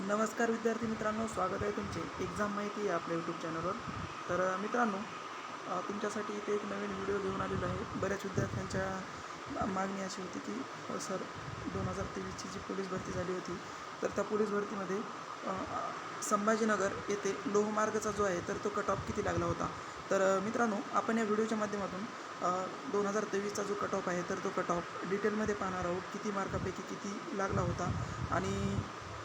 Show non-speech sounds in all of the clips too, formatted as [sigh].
नमस्कार विद्यार्थी मित्रांनो स्वागत आहे तुमचे. एक्झाम माहिती आहे आपल्या यूट्यूब चॅनलवर तर मित्रांनो तुमच्यासाठी इथे एक नवीन व्हिडिओ घेऊन आलेलो आहे. बऱ्याच विद्यार्थ्यांच्या मागणी अशी होती की सर दोन हजार तेवीसची जी पोलीस भरती झाली होती तर त्या पोलीस भरतीमध्ये संभाजीनगर येथे लोहमार्गचा जो आहे तर तो कट ऑफ किती लागला होता? तर मित्रांनो आपण या व्हिडिओच्या माध्यमातून दोन हजार तेवीसचा जो कट ऑफ आहे तर तो कट ऑफ डिटेलमध्ये पाहणार आहोत किती मार्कापैकी किती लागला होता आणि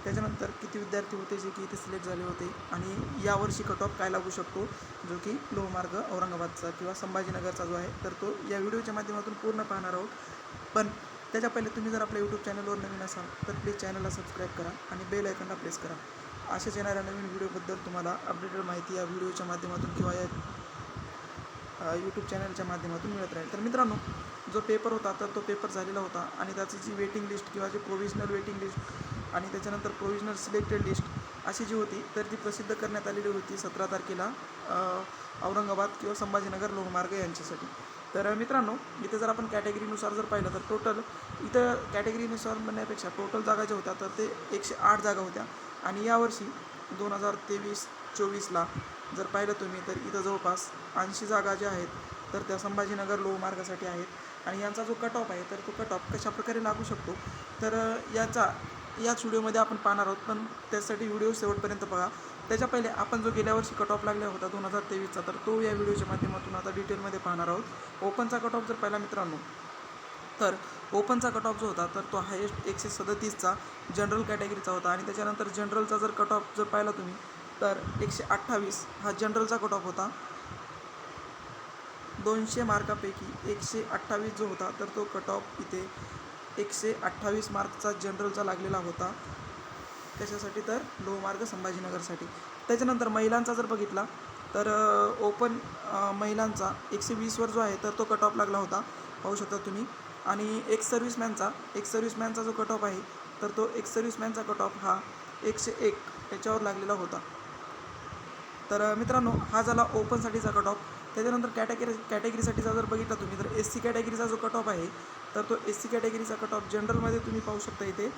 त्याच्यानंतर किती विद्यार्थी होते जे की इथे सिलेक्ट झाले होते आणि यावर्षी कट ऑफ काय लागू शकतो जो की लोहमार्ग औरंगाबादचा किंवा संभाजीनगरचा जो आहे तर तो या व्हिडिओच्या माध्यमातून पूर्ण पाहणार आहोत. पण त्याच्या पहिले तुम्ही जर आपल्या यूट्यूब चॅनलवर नवीन असाल तर प्लीज चॅनलला सबस्क्राईब करा आणि बेल आयकनला प्रेस करा. अशाच येणाऱ्या नवीन व्हिडिओबद्दल तुम्हाला अपडेटेड माहिती या व्हिडिओच्या माध्यमातून किंवा या यूट्यूब चॅनलच्या माध्यमातून मिळत राहील. तर मित्रांनो जो पेपर होता तर तो पेपर झालेला होता आणि त्याची जी वेटिंग लिस्ट किंवा जी प्रोव्हिजनल वेटिंग लिस्ट आणि त्याच्यानंतर प्रोविजनल सिलेक्टेड लिस्ट अशी जी होती तर ती प्रसिद्ध करण्यात आलेली होती सतरा तारखेला औरंगाबाद किंवा संभाजीनगर लोहमार्ग यांच्यासाठी. तर मित्रांनो इथे जर आपण कॅटेगरीनुसार जर पाहिलं तर टोटल इथं कॅटेगरीनुसार म्हणण्यापेक्षा टोटल जागा ज्या होत्या तर ते एकशे आठ जागा होत्या. आणि यावर्षी दोन हजार तेवीस चोवीसला जर पाहिलं तुम्ही तर इथं जवळपास ऐंशी जागा ज्या आहेत तर त्या संभाजीनगर लोहमार्गासाठी आहेत. आणि यांचा जो कट ऑफ आहे तर तो कट ऑफ कशाप्रकारे लागू शकतो? तर याचा याच व्हिडिओमध्ये आपण पाहणार आहोत. पण त्यासाठी व्हिडिओ शेवटपर्यंत बघा. त्याच्या पहिले आपण जो गेल्या वर्षी कट ऑफ लागला होता दोन हजार तेवीसचा तर तो या व्हिडिओच्या माध्यमातून आता डिटेलमध्ये पाहणार आहोत. ओपनचा कट ऑफ जर पाहिला मित्रांनो तर ओपनचा कट ऑफ जो होता तर तो हायेस्ट एकशे सदतीसचा जनरल कॅटेगरीचा होता. आणि त्याच्यानंतर जनरलचा जर कट ऑफ जर पाहिला तुम्ही तर एकशे अठ्ठावीस हा जनरलचा कट ऑफ होता. दोनशे मार्कापैकी एकशे अठ्ठावीस जो होता तर तो कट ऑफ इथे एकशे अठ्ठावीस मार्कचा जनरलचा लागलेला होता. कशासाठी तर? लोहमार्ग संभाजीनगरसाठी. त्याच्यानंतर महिलांचा जर बघितला तर ओपन महिलांचा एकशे वीसवर जो आहे तर तो कट ऑफ लागला होता. पाहू शकता तुम्ही. आणि एक सर्व्हिसमॅनचा एक सर्व्हिसमॅनचा जो कट ऑफ आहे तर तो एक सर्व्हिसमॅनचा कट ऑफ हा एकशे एक याच्यावर लागलेला होता. तर मित्रांनो हा झाला ओपनसाठीचा कट ऑफ त्याच्यानंतर कॅटेगरी कॅटेगरीसाठीचा जर बघितला तुम्ही तर एस सी कॅटेगरीचा जो कट ऑफ आहे तर तो एस सी कॅटेगरीचा कट ऑफ जनरलमध्ये तुम्ही पाहू शकता इथे.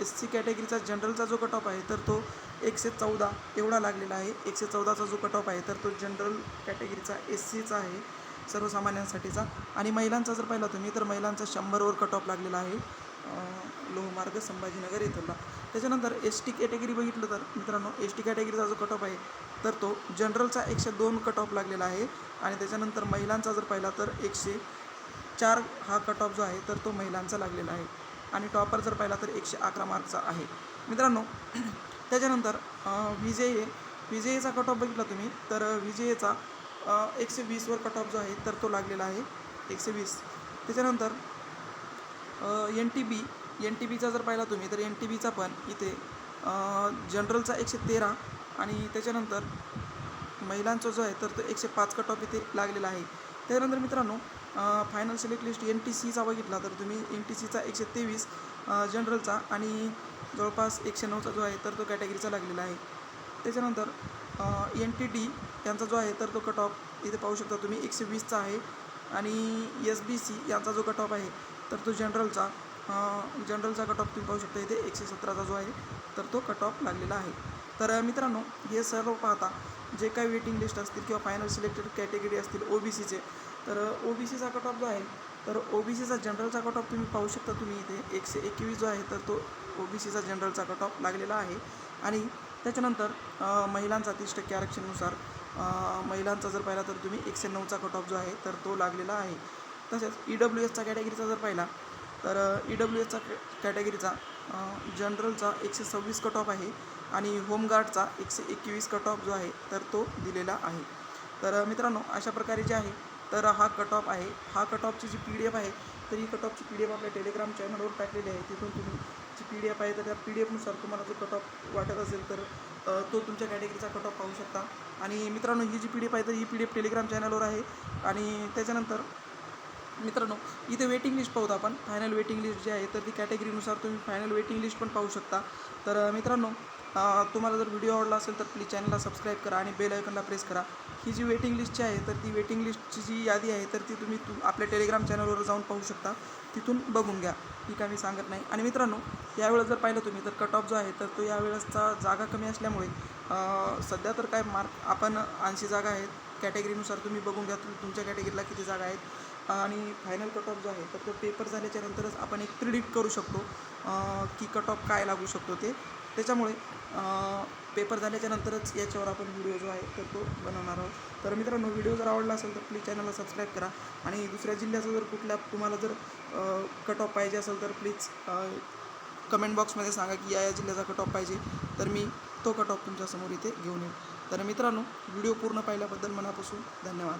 एस सी कॅटेगरीचा जनरलचा जो कट ऑफ आहे तर तो एकशे चौदा एवढा लागलेला आहे. एकशे चौदाचा जो कट ऑफ आहे तर तो जनरल कॅटेगरीचा एस सीचा आहे सर्वसामान्यांसाठीचा. आणि महिलांचा जर पाहिला तुम्ही तर महिलांचा शंभरवर कट ऑफ लागलेला आहे. लोहमार्ग संभाजीनगर येथला त्याच्यानंतर एस टी कॅटेगरी बघितलं तर मित्रांनो एस टी कॅटेगरीचा जो कट ऑफ आहे तर तो जनरलचा एकशे दोन कट ऑफ लागलेला आहे. आणि त्याच्यानंतर महिलांचा जर पाहिला तर एकशे चार हा कट ऑफ जो आहे तर तो महिलांचा लागलेला आहे. आणि टॉपर जर पाहिला तर एकशे अकरा मार्कचा आहे. मित्रांनो [clears throat] त्याच्यानंतर व्ही जे कट ऑफ बघितला तुम्ही तर विजेचा एकशे वीसवर कट ऑफ जो आहे तर तो लागलेला आहे. एकशे वीस. त्याच्यानंतर N T B N T बीचा जर पाहिला तुम्ही तर एन टी बीचा पण इथे जनरलचा एकशे तेरा आणि त्याच्यानंतर महिलांचा जो आहे तर तो एकशे पाच कट ऑफ इथे लागलेला आहे. त्यानंतर मित्रांनो final select list N T सीचा बघितला तर तुम्ही एन टी सीचा एकशे तेवीस जनरलचा आणि जवळपास एकशे नऊचा जो आहे तर तो कॅटेगरीचा लागलेला आहे. त्याच्यानंतर एन टी डी यांचा जो आहे तर तो कट ऑफ इथे पाहू शकता तुम्ही एकशे वीसचा आहे आणि एस बी सी यांचा जो कट ऑफ आहे तर तो जनरलचा जनरलचा कट ऑफ तुम्ही पाहू शकता इथे एकशे सतराचा जो आहे तर तो कट ऑफ लागलेला आहे. तर मित्रांनो हे सर्व पाहता जे काही वेटिंग लिस्ट असतील किंवा फायनल सिलेक्टेड कॅटेगरी असतील ओ बी सीचे तर ओ बी सीचा कट ऑफ जो आहे तर ओ बी सीचा जनरलचा कट ऑफ तुम्ही पाहू शकता तुम्ही इथे एकशे एकवीस जो आहे तर तो ओ बी सीचा जनरलचा कट ऑफ लागलेला आहे. आणि त्याच्यानंतर महिलांचा तीस टक्के आरक्षणानुसार महिलांचा जर पाहिला तर तुम्ही एकशे नऊचा कट ऑफ जो आहे तर तो लागलेला आहे. तसेच ई डब्ल्यू एसचा कॅटेगरीचा जर पाहिला तर ई डब्ल्यू एसचा कॅटेगरीचा जनरलचा एकशे सव्वीस कट ऑफ आहे आणि होमगार्डचा एकशे एकवीस कट ऑफ जो आहे तर तो दिलेला आहे. तर मित्रांनो अशा प्रकारे जे आहे तर हा कट ऑफ आहे. हा कट ऑफची जी पी डी एफ आहे तर ही कट ऑफची पी डी एफ आपल्या टेलिग्राम चॅनलवर टाकलेली आहे. तिथून तुम्ही जी पी डी एफ आहे तर त्या पी डी एफनुसार तुम्हाला जो कट ऑफ वाटत असेल तर तो तुमच्या कॅटेगरीचा कट ऑफ पाहू शकता. आणि मित्रांनो ही जी पी डी एफ आहे तर ही पी डी एफ टेलिग्राम चॅनलवर आहे. आणि त्याच्यानंतर मित्रांनो इथे वेटिंग लिस्ट पाहूत आपण. फायनल वेटिंग लिस्ट जी आहे तर ती कॅटेगरीनुसार तुम्ही फायनल वेटिंग लिस्ट पण पाहू शकता. तर मित्रांनो तुम्हाला जर व्हिडिओ आवडला असेल तर प्लीज चॅनलला सबस्क्राईब करा आणि बेल आयकनला प्रेस करा. ही जी वेटिंग लिस्टची आहे तर ती वेटिंग लिस्टची जी यादी आहे तर ती तुम्ही तु आपल्या टेलिग्राम चॅनलवर जाऊन पाहू शकता. तिथून बघून घ्या. ही काय मी सांगत नाही. आणि मित्रांनो यावेळेस जर पाहिलं तुम्ही तर कट ऑफ जो आहे तर तो यावेळेसचा जागा कमी असल्यामुळे सध्या तर काय मार्क आपण ऐंशी जागा आहेत. कॅटेगरीनुसार तुम्ही बघून घ्या तुमच्या कॅटेगरीला किती जागा आहेत. आणि फायनल कट ऑफ जो आहे तर तो पेपर झाल्याच्या नंतरच आपण एक प्रिडिक्ट करू शकतो की कट ऑफ काय लागू शकतो ते. त्याच्यामुळे पेपर झाल्याच्या नंतरच याच्यावर आपण व्हिडिओ जो आहे तर तो बनवणार आहोत. तर मित्रांनो व्हिडिओ जर आवडला असेल तर प्लीज चॅनलला सबस्क्राईब करा. आणि दुसऱ्या जिल्ह्याचा जर कुठल्या तुम्हाला जर कट ऑफ पाहिजे असेल तर प्लीज कमेंट बॉक्समध्ये सांगा की या या जिल्ह्याचा कट ऑफ पाहिजे. तर मी तो कट ऑफ तुमच्यासमोर इथे घेऊन येईल. तर मित्रांनो व्हिडिओ पूर्ण पाहिल्याबद्दल मनापासून धन्यवाद.